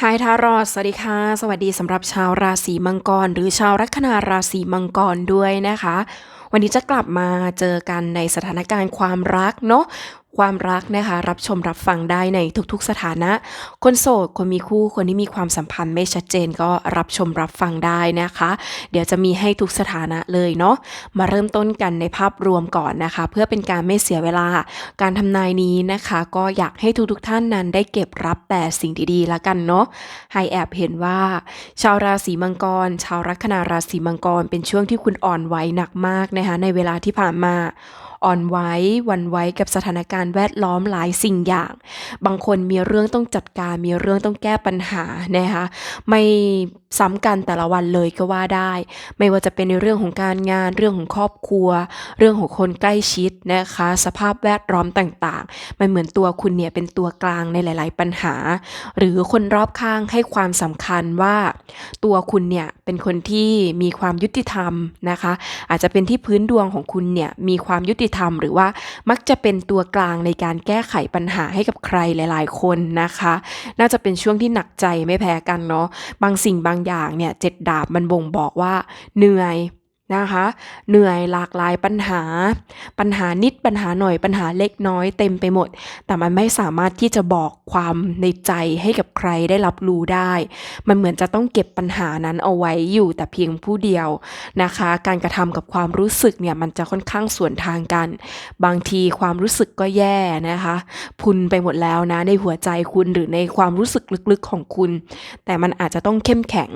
ไฮทารอดสวัสดีค่ะ สวัสดีสำหรับชาวราศีมังกร หรือชาวลัคนาราศีมังกรด้วยนะคะวันนี้จะกลับมาเจอกันในสถานการณ์ความรักเนาะความรักนะคะ รับชมรับฟังได้ในทุกๆสถานะ คนโสด คนมีคู่ คนที่มีความสัมพันธ์ไม่ชัดเจนก็รับชมรับฟังได้นะคะ เดี๋ยวจะมีให้ทุกสถานะเลยเนาะมาเริ่มต้นกันในภาพรวมก่อนนะคะ เพื่อเป็นการไม่เสียเวลา การทำนายนี้นะคะ ก็อยากให้ทุกๆท่านนั้นได้เก็บรับแต่สิ่งดีๆแล้วกันเนาะให้แอบเห็นว่า ชาวราศีมังกร ชาวลัคนาราศีมังกร เป็นช่วงที่คุณอ่อนไหวหนักมากนะคะในเวลาที่ผ่านมาอ่อนไหวหวันไหวกับสถานการณ์แวดล้อมหลายสิ่งอย่าง บางคนมีเรื่องต้องจัดการ มีเรื่องต้องแก้ปัญหานะคะไม่ซ้ำกันแต่ละวันเลยก็ว่าได้ ไม่ว่าจะเป็นในเรื่องของการงาน เรื่องของครอบครัว เรื่องของคนใกล้ชิดนะคะ สภาพแวดล้อมต่างๆ มันเหมือนตัวคุณเนี่ยเป็นตัวกลางในหลาย ๆ ปัญหา หรือคนรอบข้างให้ความสำคัญว่า ตัวคุณเนี่ยเป็นคนที่มีความยุติธรรมนะคะ อาจจะเป็นที่พื้นดวงของคุณเนี่ยมีความยุติธรรม หรือว่ามักจะเป็นตัวกลางในการแก้ไขปัญหาให้กับใครหลาย ๆ คนนะคะ น่าจะเป็นช่วงที่หนักใจไม่แพ้กันเนาะบางสิ่งบางอย่างเนี่ยเจ็ดดาบมันบ่งบอกว่าเหนื่อย นะคะ เหนื่อยหลากหลายปัญหา ปัญหานิดปัญหาหน่อยปัญหาเล็กน้อยเต็มไปหมด แต่มันไม่สามารถที่จะบอกความในใจให้กับใครได้รับรู้ได้ มันเหมือนจะต้องเก็บปัญหานั้นเอาไว้อยู่แต่เพียงผู้เดียวนะคะ การกระทำกับความรู้สึกเนี่ยมันจะค่อนข้างสวนทางกัน บางทีความรู้สึกก็แย่นะคะ พุนไปหมดแล้วนะในหัวใจคุณหรือในความรู้สึกลึกๆของคุณ แต่มันอาจจะต้องเข้มแข็ง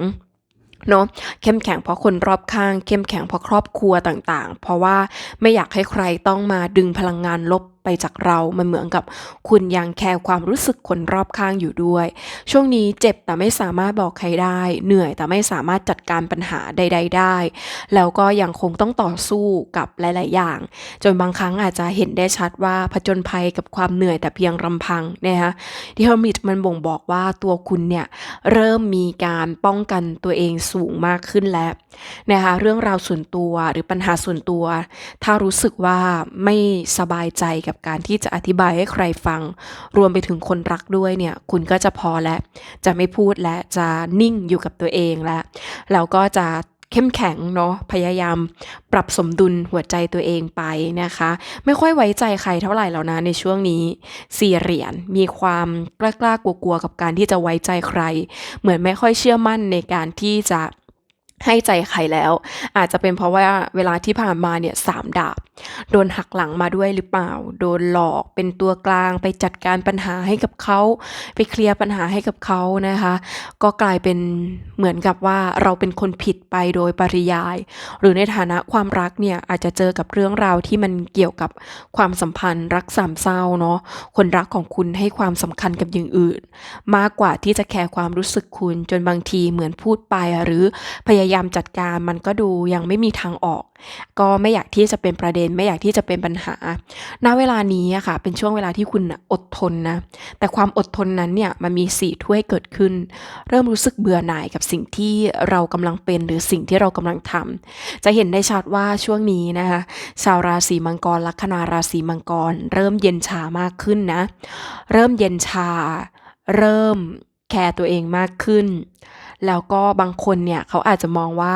เนาะเข้มแข็งเพราะคนรอบข้าง เข้มแข็งเพราะครอบครัวต่างๆ เพราะว่าไม่อยากให้ใครต้องมาดึงพลังงานลบ ไปจากเรา มันเหมือนกับคุณยังแคร์ความรู้สึกคนรอบข้างอยู่ด้วย ช่วงนี้เจ็บแต่ไม่สามารถบอกใครได้ เหนื่อยแต่ไม่สามารถจัดการปัญหาใด ๆ ได้ แล้วก็ยังคงต้องต่อสู้กับหลาย ๆ อย่าง จนบางครั้งอาจจะเห็นได้ชัดว่าผจญภัยกับความเหนื่อยแต่เพียงลำพังนะคะที่เฮอร์มิตมันบ่งบอกว่าตัวคุณเนี่ยเริ่มมีการป้องกันตัวเองสูงมากขึ้นแล้วนะคะเรื่องราวส่วนตัวหรือปัญหาส่วนตัว ถ้ารู้สึกว่าไม่สบายใจกับการที่จะอธิบายให้ใครฟัง รวมไปถึงคนรักด้วยเนี่ย คุณก็จะพอแล้วจะไม่พูดและจะนิ่งอยู่กับตัวเองแล้วแล้วก็จะเข้มแข็งเนาะพยายามปรับสมดุลหัวใจตัวเองไปนะคะ ไม่ค่อยไว้ใจใครเท่าไหร่แล้วนะในช่วงนี้สี่เหรียญมีความกล้ากลัวกลัวๆกับการที่จะไว้ใจใคร เหมือนไม่ค่อยเชื่อมั่นในการที่จะ ให้ใจใครแล้ว อาจจะเป็นเพราะว่าเวลาที่ผ่านมาเนี่ยสามดาบ โดนหักหลังมาด้วยหรือเปล่า โดนหลอกเป็นตัวกลางไปจัดการปัญหาให้กับเขา ไปเคลียร์ปัญหาให้กับเขานะคะ ก็กลายเป็นเหมือนกับว่าเราเป็นคนผิดไปโดยปริยาย หรือในฐานะความรักเนี่ยอาจจะเจอกับเรื่องราวที่มันเกี่ยวกับความสัมพันธ์ รักสามเศร้าเนาะคนรักของคุณให้ความสำคัญกับอย่างอื่น มากกว่าที่จะแคร์ความรู้สึกคุณจนบางทีเหมือนพูดไปหรือพยายามายามจัดการมันก็ดูยังไม่มีทางออก ก็ไม่อยากที่จะเป็นประเด็น ไม่อยากที่จะเป็นปัญหา ณ เวลานี้อะค่ะ เป็นช่วงเวลาที่คุณอดทนนะ แต่ความอดทนนั้นเนี่ยมันมีสีถ้วยเกิดขึ้น เริ่มรู้สึกเบื่อหน่ายกับสิ่งที่เรากำลังเป็นหรือสิ่งที่เรากำลังทำจะเห็นได้ชัดว่าช่วงนี้นะคะ ชาวราศีมังกรลัคนาราศีมังกร เริ่มเย็นชามากขึ้นนะ เริ่มเย็นชา เริ่มแคร์ตัวเองมากขึ้น แล้วก็บางคนเนี่ยเขาอาจจะมองว่า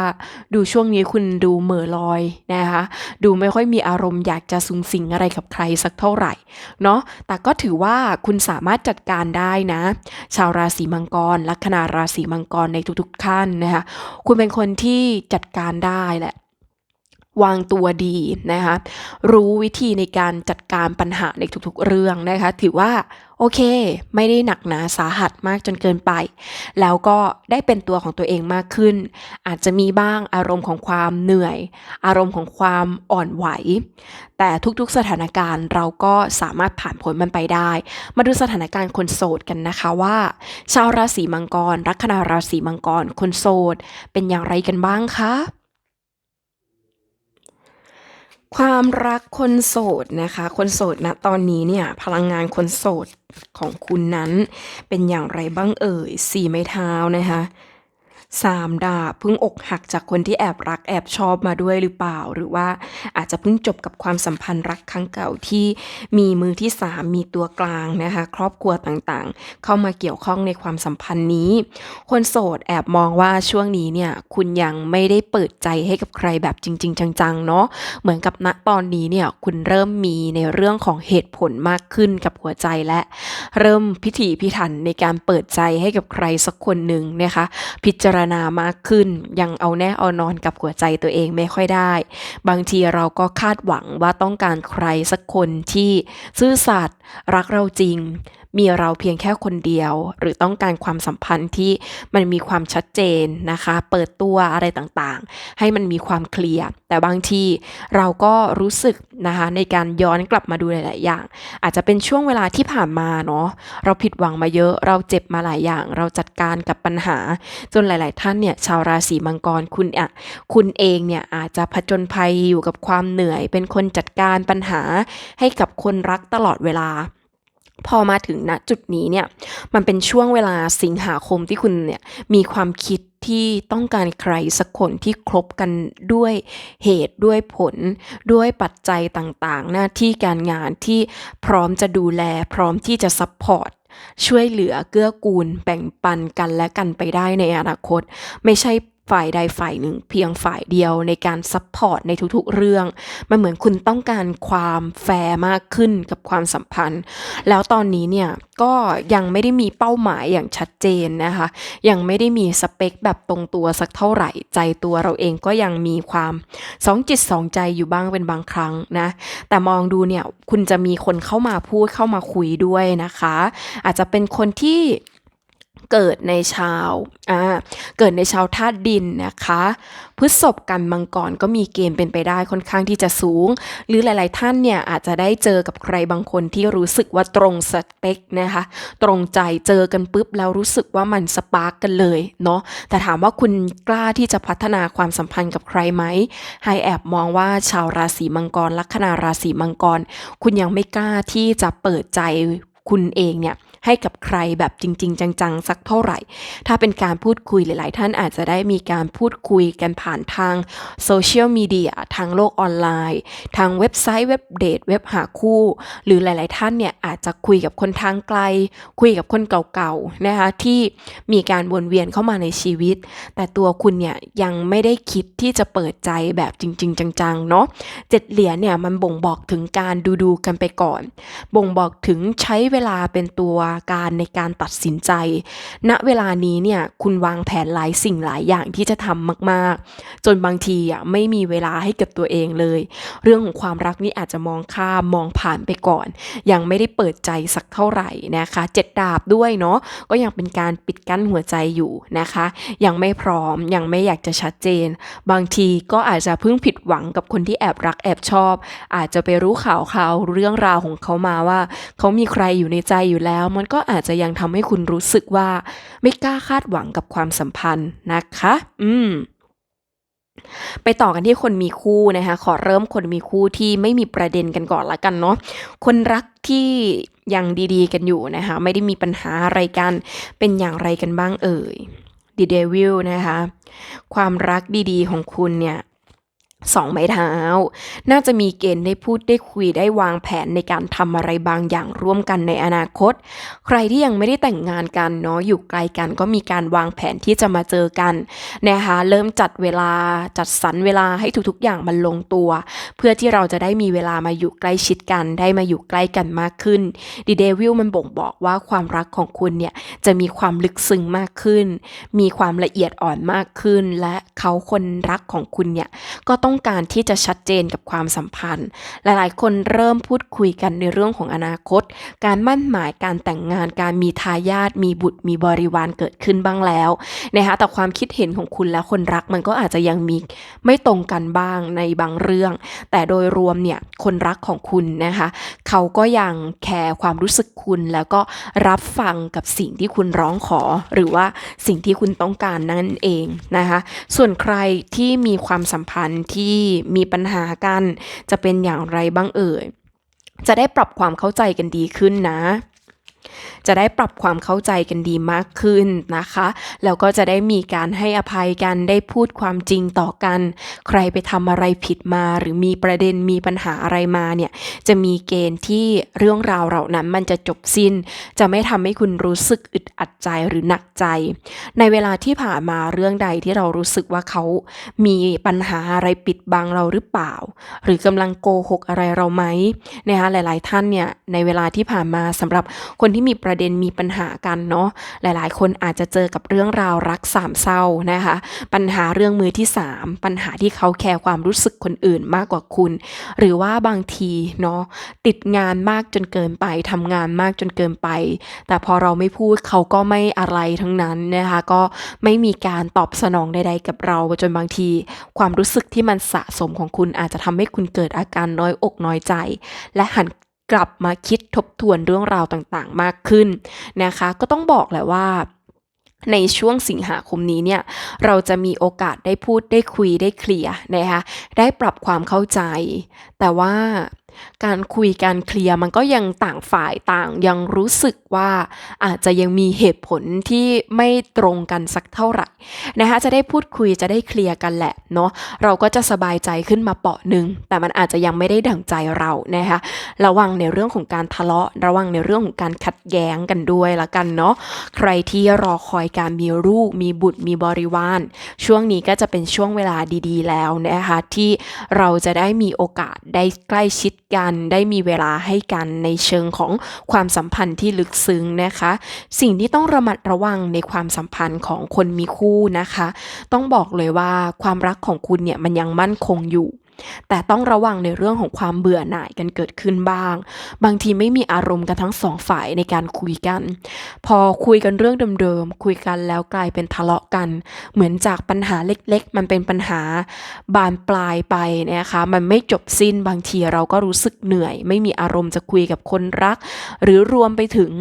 ดูช่วงนี้คุณดูเหม่อลอยนะคะดูไม่ค่อยมีอารมณ์อยากจะสุงสิงอะไรกับใครสักเท่าไหร่เนาะแต่ก็ถือว่าคุณสามารถจัดการได้นะ ชาวราศีมังกรลัคนาราศีมังกรในทุกๆขั้นนะคะคุณเป็นคนที่จัดการได้แหละ วางตัวดีนะคะรู้วิธีในการจัดการปัญหาในทุกๆเรื่องนะคะถือว่าโอเค ไม่ได้หนักหนาสาหัสมากจนเกินไป แล้วก็ได้เป็นตัวของตัวเองมากขึ้น อาจจะมีบ้างอารมณ์ของความเหนื่อย อารมณ์ของความอ่อนไหว แต่ทุกๆสถานการณ์เราก็สามารถผ่านพ้นมันไปได้ มาดูสถานการณ์คนโสดกันนะคะว่า ชาวราศีมังกร ลัคนาราศีมังกรคนโสด เป็นอย่างไรกันบ้างคะ ความรักคนโสดนะคะ คนโสดนะตอนนี้เนี่ยพลังงานคนโสดของคุณนั้นเป็นอย่างไรบ้างเอ่ยสี่ไม้เท้านะคะ สามดาบเพิ่งอกหักจากคนที่แอบรักแอบชอบมาด้วยหรือเปล่า หรือว่าอาจจะเพิ่งจบกับความสัมพันธ์รักครั้งเก่าที่มีมือที่สามมีตัวกลางนะคะ ครอบครัวต่างๆ เข้ามาเกี่ยวข้องในความสัมพันธ์นี้ คนโสดแอบมองว่าช่วงนี้เนี่ยคุณยังไม่ได้เปิดใจให้กับใครแบบจริง ๆ จังๆเนาะเหมือนกับณตอนนี้เนี่ยคุณเริ่มมีในเรื่องของเหตุผลมากขึ้นกับหัวใจและ เริ่มพิถีพิถันในการเปิดใจให้กับใครสักคนหนึ่งนะคะ พิจารณามากขึ้น ยังเอาแน่เอานอนกับหัวใจตัวเองไม่ค่อยได้ บางทีเราก็คาดหวังว่าต้องการใครสักคนที่ซื่อสัตย์รักเราจริง มีเราเพียงแค่คนเดียว หรือต้องการความสัมพันธ์ที่มันมีความชัดเจนนะคะ เปิดตัวอะไรต่างๆ ให้มันมีความเคลียร์แต่บางทีเราก็รู้สึกนะคะในการย้อนกลับมาดูหลาย ๆ อย่าง อาจจะเป็นช่วงเวลาที่ผ่านมาเนาะเราผิดหวังมาเยอะ เราเจ็บมาหลายอย่าง เราจัดการกับปัญหา จนหลาย ๆ ท่านเนี่ยชาวราศีมังกรคุณอะคุณเองเนี่ยอาจจะผจญภัยอยู่กับความเหนื่อย เป็นคนจัดการปัญหาให้กับคนรักตลอดเวลา พอมาถึงณจุดนี้เนี่ยมันเป็นช่วงเวลาสิงหาคมที่คุณเนี่ยมีความคิดที่ต้องการใครสักคนที่ครบกันด้วยเหตุด้วยผล ด้วยปัจจัยต่างๆ หน้าที่การงานที่พร้อมจะดูแล พร้อมที่จะซัพพอร์ตช่วยเหลือเกื้อกูล แบ่งปันกันและกันไปได้ในอนาคต ไม่ใช่ ฝ่ายใดฝ่ายหนึ่ง เพียงฝ่ายเดียวในการซัพพอร์ตในทุกๆเรื่อง มันเหมือนคุณต้องการความแฟร์มากขึ้นกับความสัมพันธ์ แล้วตอนนี้เนี่ยก็ยังไม่ได้มีเป้าหมายอย่างชัดเจนนะคะ ยังไม่ได้มีสเปคแบบตรงตัวสักเท่าไหร่ ใจตัวเราเองก็ยังมีความสองจิตสองใจอยู่บ้างเป็นบางครั้งนะ แต่มองดูเนี่ยคุณจะมีคนเข้ามาพูดเข้ามาคุยด้วยนะคะ อาจจะเป็นคนที่ เกิดในชาวอ่าเกิดในชาวธาตุดินนะคะพฤษภกันมังกรก็มีเกณฑ์เป็นไปได้ค่อนข้างที่จะสูง หรือหลาย ๆ ท่านเนี่ยอาจจะได้เจอกับใครบางคนที่รู้สึกว่าตรงสเปคนะคะ ตรงใจเจอกันปุ๊บแล้วรู้สึกว่ามันสปาร์กกันเลยเนาะแต่ถามว่าคุณกล้าที่จะพัฒนาความสัมพันธ์กับใครไหมไฮแอบมองว่าชาวราศีมังกรลัคนาราศีมังกร คุณยังไม่กล้าที่จะเปิดใจคุณเองเนี่ย ให้กับใครแบบจริง ๆ จังๆ สักเท่าไหร่ ถ้าเป็นการพูดคุยหลาย ๆ ท่านอาจจะได้มีการพูดคุยกันผ่านทางโซเชียลมีเดียทางโลกออนไลน์ ทางเว็บไซต์เว็บเดทเว็บหาคู่ หรือหลาย ๆ ท่านเนี่ยอาจจะคุยกับคนทางไกล คุยกับคนเก่าๆนะคะที่มีการวนเวียนเข้ามาในชีวิต แต่ตัวคุณเนี่ยยังไม่ได้คิดที่จะเปิดใจแบบจริง ๆ จังๆเนาะเจ็ดเหรียญเนี่ยมันบ่งบอกถึงการดูๆกันไปก่อน บ่งบอกถึงใช้เวลาเป็นตัวการในการตัดสินใจ ณ เวลานี้เนี่ยคุณวางแผนหลายสิ่งหลายอย่างที่จะทำมากๆ จนบางทีอะไม่มีเวลาให้กับตัวเองเลย เรื่องของความรักนี่อาจจะมองข้ามมองผ่านไปก่อน ยังไม่ได้เปิดใจสักเท่าไหร่นะคะเจ็ดดาบด้วยเนาะก็ยังเป็นการปิดกั้นหัวใจอยู่นะคะ ยังไม่พร้อมยังไม่อยากจะชัดเจน บางทีก็อาจจะเพิ่งผิดหวังกับคนที่แอบรักแอบชอบ อาจจะไปรู้ข่าวเขาเรื่องราวของเขามาว่า เขามีใครอยู่ในใจอยู่แล้วมันก็อาจจะยังทำให้คุณรู้สึกว่า ไม่กล้าคาดหวังกับความสัมพันธ์นะคะ อืมไปต่อกันที่คนมีคู่นะคะ ขอเริ่มคนมีคู่ที่ไม่มีประเด็นกันก่อนละกันเนาะคนรักที่ยังดีๆ กันอยู่นะคะ ไม่ได้มีปัญหาอะไรกัน เป็นอย่างไรกันบ้างเอ่ยดีเดวิลนะคะ ความรักดีๆของคุณเนี่ย สองไม้เท้า น่าจะมีเกณฑ์ได้พูดได้คุยได้วางแผนในการทำอะไรบางอย่างร่วมกันในอนาคต ใครที่ยังไม่ได้แต่งงานกันเนาะอยู่ไกลกันก็มีการวางแผนที่จะมาเจอกันนะคะเริ่มจัดเวลาจัดสรรเวลาให้ทุกๆอย่างมันลงตัว เพื่อที่เราจะได้มีเวลามาอยู่ใกล้ชิดกัน ได้มาอยู่ใกล้กันมากขึ้นดีเดวิลมันบ่งบอกว่าความรักของคุณเนี่ยจะมีความลึกซึ้งมากขึ้น มีความละเอียดอ่อนมากขึ้น และเขาคนรักของคุณเนี่ยก็ต้องการที่จะชัดเจนกับความสัมพันธ์ หลายๆ คนเริ่มพูดคุยกันในเรื่องของอนาคต การมั่นหมายการแต่งงานการมีทายาทมีบุตรมีบริวารเกิดขึ้นบ้างแล้วนะคะแต่ความคิดเห็นของคุณและคนรักมันก็อาจจะยังมีไม่ตรงกันบ้างในบางเรื่อง แต่โดยรวมเนี่ยคนรักของคุณนะคะเขาก็ยังแคร์ความรู้สึกคุณแล้วก็รับฟังกับสิ่งที่คุณร้องขอ หรือว่าสิ่งที่คุณต้องการนั่นเองนะคะส่วนใครที่มีความสัมพันธ์ที่มีปัญหากัน จะเป็นอย่างไรบ้างเอ่ย จะได้ปรับความเข้าใจกันดีขึ้นนะ จะได้ปรับความเข้าใจกันดีมากขึ้นนะคะ แล้วก็จะได้มีการให้อภัยกันได้พูดความจริงต่อกัน ใครไปทำอะไรผิดมา หรือมีประเด็นมีปัญหาอะไรมาเนี่ยจะมีเกณฑ์ที่เรื่องราวเหล่านั้นมันจะจบสิ้น จะไม่ทำให้คุณรู้สึกอึดอัดใจหรือหนักใจ ในเวลาที่ผ่านมาเรื่องใดที่เรารู้สึกว่าเขามีปัญหาอะไรปิดบังเราหรือเปล่า หรือกำลังโกหกอะไรเราไหมนะคะหลาย ๆ ท่านเนี่ยในเวลาที่ผ่านมาสำหรับคนที่มีประเด็นมีปัญหากันเนาะหลายๆ คนอาจจะเจอกับเรื่องราวรักสามเศร้านะคะ ปัญหาเรื่องมือที่สามปัญหาที่เขาแคร์ความรู้สึกคนอื่นมากกว่าคุณ หรือว่าบางทีเนาะติดงานมากจนเกินไปทำงานมากจนเกินไป แต่พอเราไม่พูดเขาก็ไม่อะไรทั้งนั้นนะคะก็ไม่มีการตอบสนองใดๆกับเราจนบางที ความรู้สึกที่มันสะสมของคุณอาจจะทำให้คุณเกิดอาการน้อยอกน้อยใจ และหัน กลับมาคิดทบทวนเรื่องราวต่างๆ มากขึ้นนะคะ ก็ต้องบอกแหละว่าในช่วงสิงหาคมนี้เนี่ยเราจะมีโอกาสได้พูดได้คุยได้เคลียร์นะคะได้ปรับความเข้าใจ แต่ว่า การคุยการเคลียร์มันก็ยังต่างฝ่ายต่างยังรู้สึกว่าอาจจะยังมีเหตุผลที่ไม่ตรงกันสักเท่าไหร่นะคะจะได้พูดคุยจะได้เคลียร์กันแหละเนาะเราก็จะสบายใจขึ้นมาเปาะหนึ่งแต่มันอาจจะยังไม่ได้ดั่งใจเรานะคะระวังในเรื่องของการทะเลาะ ระวังในเรื่องของการขัดแย้งกันด้วยละกันเนาะใครที่รอคอยการมีลูกมีบุตรมีบริวาร ช่วงนี้ก็จะเป็นช่วงเวลาดี ๆ แล้วนะคะที่เราจะได้มีโอกาสได้ใกล้ชิดกันได้มีเวลาให้กันในเชิงของความสัมพันธ์ที่ลึกซึ้งนะคะ สิ่งที่ต้องระมัดระวังในความสัมพันธ์ของคนมีคู่นะคะ ต้องบอกเลยว่าความรักของคุณเนี่ยมันยังมั่นคงอยู่ แต่ต้องระวังในเรื่องของความเบื่อหน่ายกันเกิดขึ้นบ้าง บางทีไม่มีอารมณ์กันทั้งสองฝ่ายในการคุยกัน พอคุยกันเรื่องเดิมๆคุยกันแล้วกลายเป็นทะเลาะกัน เหมือนจากปัญหาเล็กๆ มันเป็นปัญหาบานปลายไปนะคะมันไม่จบสิ้นบางทีเราก็รู้สึกเหนื่อย ไม่มีอารมณ์จะคุยกับคนรัก หรือรวมไปถึง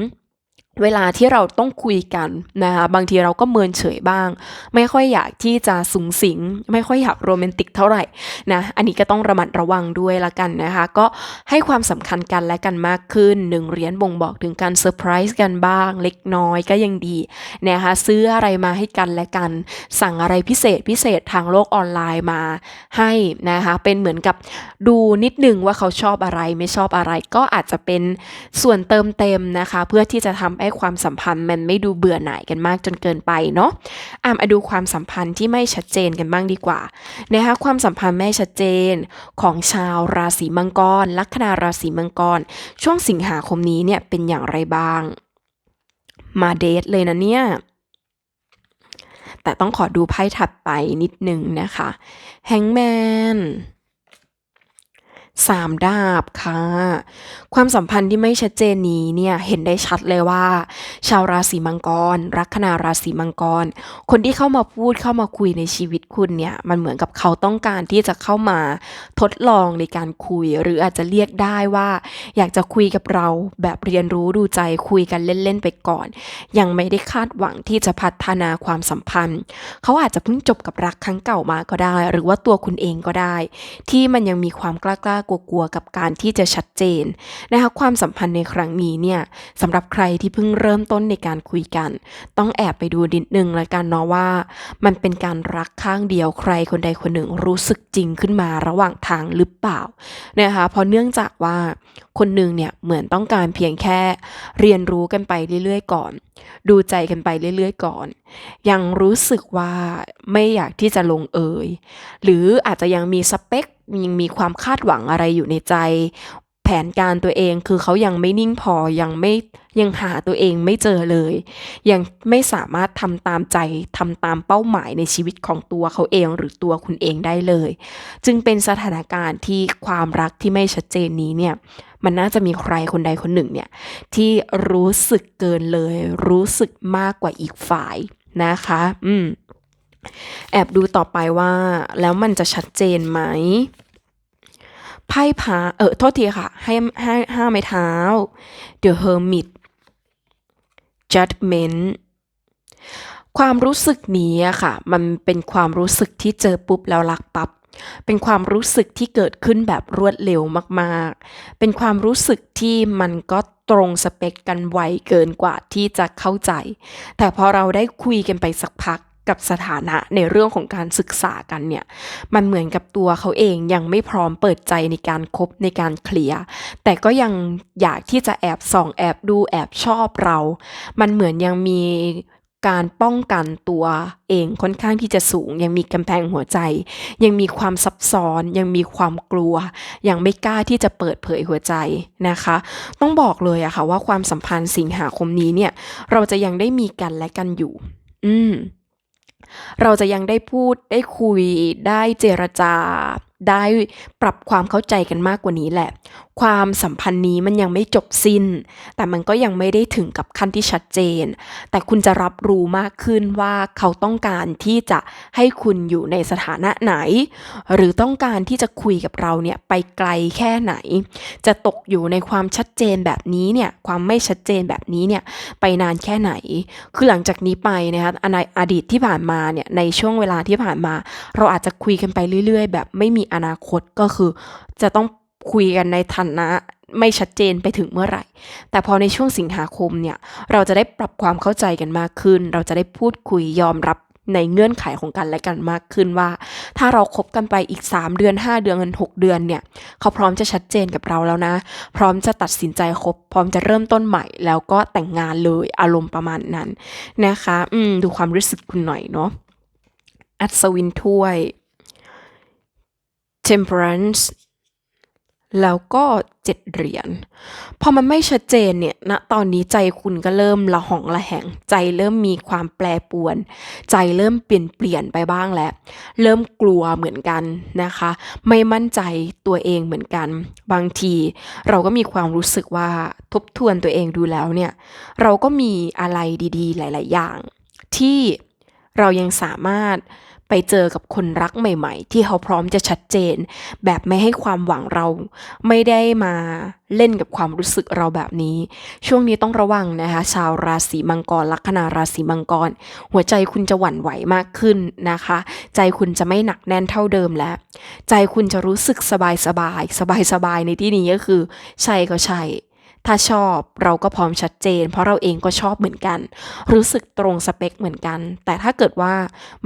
เวลาที่เราต้องคุยกันนะคะบางทีเราก็เมินเฉยบ้าง ไม่ค่อยอยากที่จะสูงสิง ไม่ค่อยอยากโรแมนติกเท่าไหร่นะอันนี้ก็ต้องระมัดระวังด้วยละกันนะคะ ก็ให้ความสำคัญกันและกันมากขึ้นหนึ่งเหรียญบ่งบอกถึงการเซอร์ไพรส์กันบ้าง เล็กน้อยก็ยังดีนะคะซื้ออะไรมาให้กันและกัน สั่งอะไรพิเศษพิเศษทางโลกออนไลน์มาให้นะคะเป็นเหมือนกับดูนิดนึงว่าเขาชอบอะไรไม่ชอบอะไร ก็อาจจะเป็นส่วนเติมเต็มนะคะ เพื่อที่จะทำให้ความสัมพันธ์มันไม่ดูเบื่อหน่ายกันมากจนเกินไปเนาะอ่ามาดูความสัมพันธ์ที่ไม่ชัดเจนกันบ้างดีกว่านะคะความสัมพันธ์ไม่ชัดเจนของชาวราศีมังกร ลัคนาราศีมังกร ช่วงสิงหาคมนี้เนี่ยเป็นอย่างไรบ้าง มาเดทเลยนะเนี่ยแต่ต้องขอดูไพ่ถัดไปนิดนึงนะคะแฮงแมน สามดาบค่ะ ความสัมพันธ์ที่ไม่ชัดเจนนี้เนี่ยเห็นได้ชัดเลยว่า ชาวราศีมังกร ลัคนาราศีมังกร คนที่เข้ามาพูดเข้ามาคุยในชีวิตคุณเนี่ยมันเหมือนกับเขาต้องการที่จะเข้ามาทดลองในการคุย หรืออาจจะเรียกได้ว่า อยากจะคุยกับเราแบบเรียนรู้ดูใจคุยกันเล่นๆไปก่อน ยังไม่ได้คาดหวังที่จะพัฒนาความสัมพันธ์ เขาอาจจะเพิ่งจบกับรักครั้งเก่ามาก็ได้ หรือว่าตัวคุณเองก็ได้ ที่มันยังมีความกล้าๆกลัวๆกับการที่จะชัดเจนนะคะความสัมพันธ์ในครั้งนี้เนี่ยสำหรับใครที่เพิ่งเริ่มต้นในการคุยกัน ต้องแอบไปดูนิดนึงแล้วกันเนาะว่า มันเป็นการรักข้างเดียวใครคนใดคนหนึ่งรู้สึกจริงขึ้นมาระหว่างทางหรือเปล่านะคะเพราะเนื่องจากว่าคนหนึ่งเนี่ยเหมือนต้องการเพียงแค่เรียนรู้กันไปเรื่อยๆ ก่อน ดูใจกันไปเรื่อยๆ ก่อน ยังรู้สึกว่าไม่อยากที่จะลงเอย หรืออาจจะยังมีสเปค ยังมีความคาดหวังอะไรอยู่ในใจ แผนการตัวเองคือเขายังไม่นิ่งพอยังไม่ยังหาตัวเองไม่เจอเลย ยังไม่สามารถทำตามใจทำตามเป้าหมายในชีวิตของตัวเขาเองหรือตัวคุณเองได้เลย จึงเป็นสถานการณ์ที่ความรักที่ไม่ชัดเจนนี้เนี่ยมันน่าจะมีใครคนใดคนหนึ่งเนี่ยที่รู้สึกเกินเลย รู้สึกมากกว่าอีกฝ่ายนะคะ อืม แอบดูต่อไปว่า แล้วมันจะชัดเจนไหมไพ่พาเออโทษทีค่ะ ให้ให้ห้าไม้เท้า The Hermit Judgment ความรู้สึกนี้อะค่ะ มันเป็นความรู้สึกที่เจอปุ๊บแล้วรักปับ๊บเป็นความรู้สึกที่เกิดขึ้นแบบรวดเร็วมากๆ เป็นความรู้สึกที่มันก็ตรงสเปคกันไวเกินกว่าที่จะเข้าใจ แต่พอเราได้คุยกันไปสักพัก กับสถานะในเรื่องของการศึกษากันเนี่ย มันเหมือนกับตัวเขาเองยังไม่พร้อมเปิดใจในการคบในการเคลียร์แต่ก็ยังอยากที่จะแอบส่องแอบดูแอบชอบเรา มันเหมือนยังมีการป้องกันตัวเองค่อนข้างที่จะสูง ยังมีกำแพงหัวใจ ยังมีความซับซ้อน ยังมีความกลัว ยังไม่กล้าที่จะเปิดเผยหัวใจนะคะ ต้องบอกเลยอะค่ะว่าความสัมพันธ์สิงหาคมนี้เนี่ย เราจะยังได้มีกันและกันอยู่ อืม เราจะยังได้พูดได้คุยได้เจรจา ได้ปรับความเข้าใจกันมากกว่านี้แหละ ความสัมพันธ์นี้มันยังไม่จบสิ้น แต่มันก็ยังไม่ได้ถึงกับขั้นที่ชัดเจน แต่คุณจะรับรู้มากขึ้นว่าเขาต้องการที่จะให้คุณอยู่ในสถานะไหน หรือต้องการที่จะคุยกับเราเนี่ยไปไกลแค่ไหน จะตกอยู่ในความชัดเจนแบบนี้เนี่ยความไม่ชัดเจนแบบนี้เนี่ยไปนานแค่ไหน คือหลังจากนี้ไปนะคะในอดีตที่ผ่านมาเนี่ยในช่วงเวลาที่ผ่านมา เราอาจจะคุยกันไปเรื่อย ๆ แบบไม่มีอนาคตก็คือจะต้อง คุยกันในฐานะไม่ชัดเจนไปถึงเมื่อไหร่ แต่พอในช่วงสิงหาคมเนี่ย เราจะได้ปรับความเข้าใจกันมากขึ้น เราจะได้พูดคุยยอมรับในเงื่อนไขของกันและกันมากขึ้นว่า ถ้าเราคบกันไปอีก 3 เดือน 5 เดือนเงิน6 เดือนเนี่ย เขาพร้อมจะชัดเจนกับเราแล้วนะ พร้อมจะตัดสินใจคบ พร้อมจะเริ่มต้นใหม่ แล้วก็แต่งงานเลยอารมณ์ประมาณนั้นนะคะ อืมดูความรู้สึกคุณหน่อยเนาะอัศวินถ้วย temperance แล้วก็เจ็ดเหรียญพอมันไม่ชัดเจนเนี่ยณตอนนี้ใจคุณก็เริ่มละหองละแหง ใจเริ่มมีความแปรปวน ใจเริ่มเปลี่ยนเปลี่ยนไปบ้างแล้ว เริ่มกลัวเหมือนกันนะคะ ไม่มั่นใจตัวเองเหมือนกัน บางที เราก็มีความรู้สึกว่าทบทวนตัวเองดูแล้วเนี่ย เราก็มีอะไรดีๆ หลาย ๆ อย่าง ที่เรายังสามารถ ไปเจอกับคนรักใหม่ ๆ ที่เขาพร้อมจะชัดเจน แบบไม่ให้ความหวังเรา ไม่ได้มาเล่นกับความรู้สึกเราแบบนี้ ช่วงนี้ต้องระวังนะคะ ชาวราศีมังกรลัคนาราศีมังกร หัวใจคุณจะหวั่นไหวมากขึ้นนะคะ ใจคุณจะไม่หนักแน่นเท่าเดิมแล้ว ใจคุณจะรู้สึกสบายสบายสบายสบายในที่นี้ก็คือ ใช่ก็ใช่ ถ้าชอบเราก็พร้อมชัดเจน เพราะเราเองก็ชอบเหมือนกัน รู้สึกตรงสเปคเหมือนกัน แต่ถ้าเกิดว่า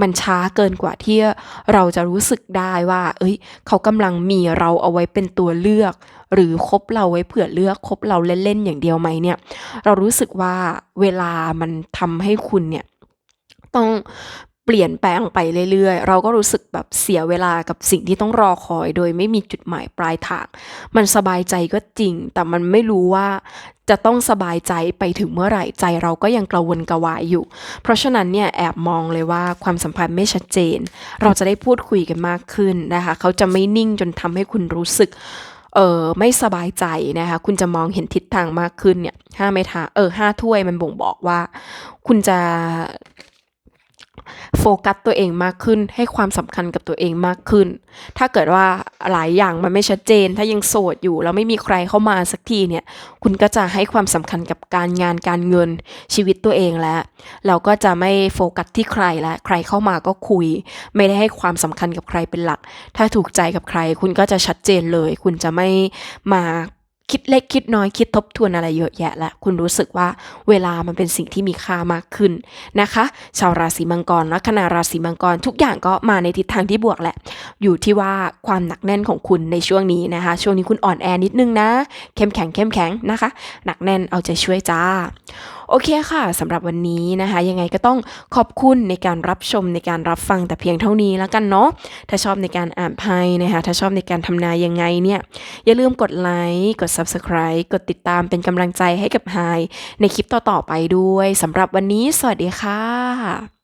มันช้าเกินกว่าที่เราจะรู้สึกได้ว่า เอ้ย เขากำลังมีเราเอาไว้เป็นตัวเลือก หรือคบเราไว้เผื่อเลือกคบเราเล่นๆอย่างเดียวไหมเนี่ย เรารู้สึกว่าเวลามันทำให้คุณเนี่ยต้อง เปลี่ยนแปลงไปเรื่อยๆ เราก็รู้สึกแบบเสียเวลากับสิ่งที่ต้องรอคอย โดยไม่มีจุดหมายปลายทาง มันสบายใจก็จริง แต่มันไม่รู้ว่าจะต้องสบายใจไปถึงเมื่อไหร่ใจเราก็ยังกระวนกระวายอยู่ เพราะฉะนั้นเนี่ยแอบมองเลยว่าความสัมพันธ์ไม่ชัดเจน เราจะได้พูดคุยกันมากขึ้นนะคะ เขาจะไม่นิ่งจนทำให้คุณรู้สึกเออไม่สบายใจนะคะ คุณจะมองเห็นทิศทางมากขึ้นเนี่ยห้าไม้ทาเออห้าถ้วยมันบ่งบอกว่า คุณจะ โฟกัสตัวเองมากขึ้น ให้ความสำคัญกับตัวเองมากขึ้น ถ้าเกิดว่าหลายอย่างมันไม่ชัดเจน ถ้ายังโสดอยู่แล้วไม่มีใครเข้ามาสักทีเนี่ย คุณก็จะให้ความสำคัญกับการงานการเงินชีวิตตัวเองแล้ว เราก็จะไม่โฟกัสที่ใครแล้วใครเข้ามาก็คุย ไม่ได้ให้ความสำคัญกับใครเป็นหลัก ถ้าถูกใจกับใคร คุณก็จะชัดเจนเลย คุณจะไม่มา คิดเล็กคิดน้อยคิดทบทวนอะไรเยอะแยะและคุณรู้สึกว่าเวลามันเป็นสิ่งที่มีค่ามากขึ้นนะคะ ชาวราศีมังกรลัคนาราศีมังกรทุกอย่างก็มาในทิศทางที่บวกแหละ อยู่ที่ว่าความหนักแน่นของคุณในช่วงนี้นะคะ ช่วงนี้คุณอ่อนแอนิดนึงนะ เข้มแข็งเข้มแข็งนะคะ หนักแน่นเอาใจช่วยจ้า โอเคค่ะสำหรับวันนี้นะคะ ยังไงก็ต้องขอบคุณในการรับชมในการรับฟังแต่เพียงเท่านี้แล้วกันเนาะถ้าชอบในการอ่านไพ่นะคะถ้าชอบในการทำนายยังไงเนี่ยอย่าลืมกดไลค์กด Subscribe กดติดตามเป็นกำลังใจให้กับไฮในคลิปต่อๆไปด้วยสำหรับวันนี้สวัสดีค่ะ